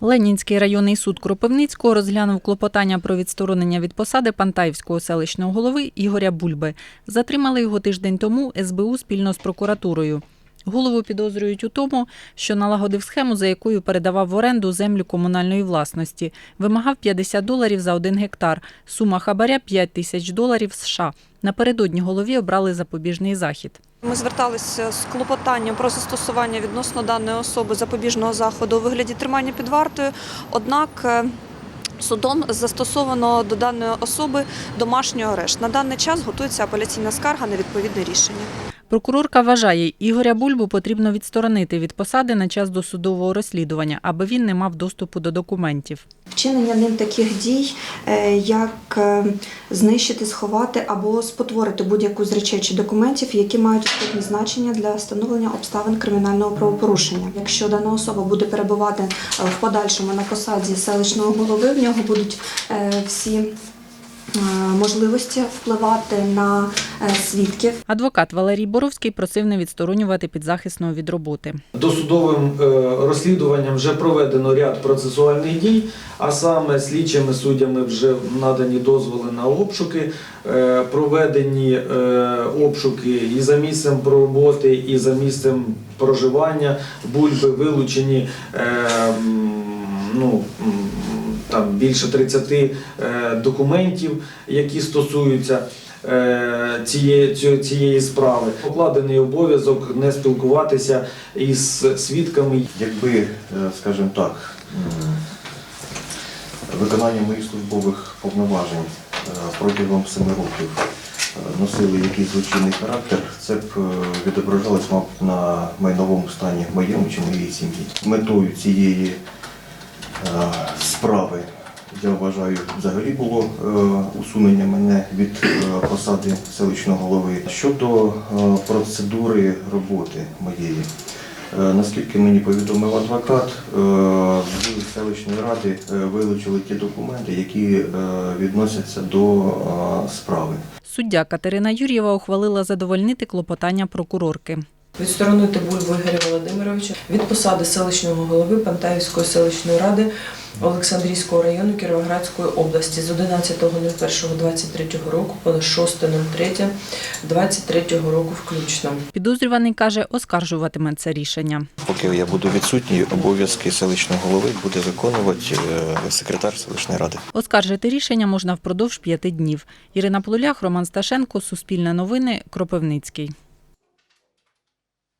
Ленінський районний суд Кропивницького розглянув клопотання про відсторонення від посади Пантаївського селищного голови Ігоря Бульби. Затримали його тиждень тому СБУ спільно з прокуратурою. Голову підозрюють у тому, що налагодив схему, за якою передавав в оренду землю комунальної власності. Вимагав 50 доларів за один гектар. Сума хабаря 5 тисяч доларів США. Напередодні голові обрали запобіжний захід. Ми зверталися з клопотанням про застосування відносно даної особи запобіжного заходу у вигляді тримання під вартою. Однак е, судом застосовано до даної особи домашній арешт. На даний час готується апеляційна скарга на відповідне рішення. Прокурорка вважає, Ігоря Бульбу потрібно відсторонити від посади на час досудового розслідування, аби він не мав доступу до документів. Вчинення ним таких дій, е, як е, знищити, сховати або спотворити будь-яку з речей чи документів, які мають істотне значення для встановлення обставин кримінального правопорушення. Якщо дана особа буде перебувати е, в подальшому на посаді селищного голови, в нього будуть всі можливості впливати на е, свідків. Адвокат Валерій Боровський просив не відсторонювати підзахисного від роботи. Досудовим е, розслідуванням вже проведено ряд процесуальних дій, а саме слідчими суддями вже надані дозволи на обшуки, е, проведені е, обшуки і за місцем роботи, і за місцем проживання бульби вилучені. Ну, там більше 30 е, документів, які стосуються е, цієї, цієї, справи. Покладений обов'язок не спілкуватися із свідками. Якби, е, скажімо так, виконання моїх службових повноважень протягом семи років носили якийсь злочинний характер, це б відображалось, мабуть, на майновому стані моєму чи моєї сім'ї. Метою цієї справи, я вважаю, взагалі було е, усунення мене від е, посади селищного голови. Щодо е, процедури роботи моєї, Е, Наскільки мені повідомив адвокат, е, з селищної ради е, вилучили ті документи, які е, відносяться до е, справи. Суддя Катерина Юр'єва ухвалила задовольнити клопотання прокурорки. Відсторонити Бульбу Ігоря Володимировича від посади селищного голови Пантаївської селищної ради Олександрійського району Кіровоградської області з 11.01.23 року по 6.03.23 року включно. Підозрюваний каже, оскаржуватиме це рішення. Поки я буду відсутній, обов'язки селищного голови буде виконувати е, секретар селищної ради. Оскаржити рішення можна впродовж п'яти днів. Ірина Полулях, Роман Сташенко, Суспільне новини, Кропивницький.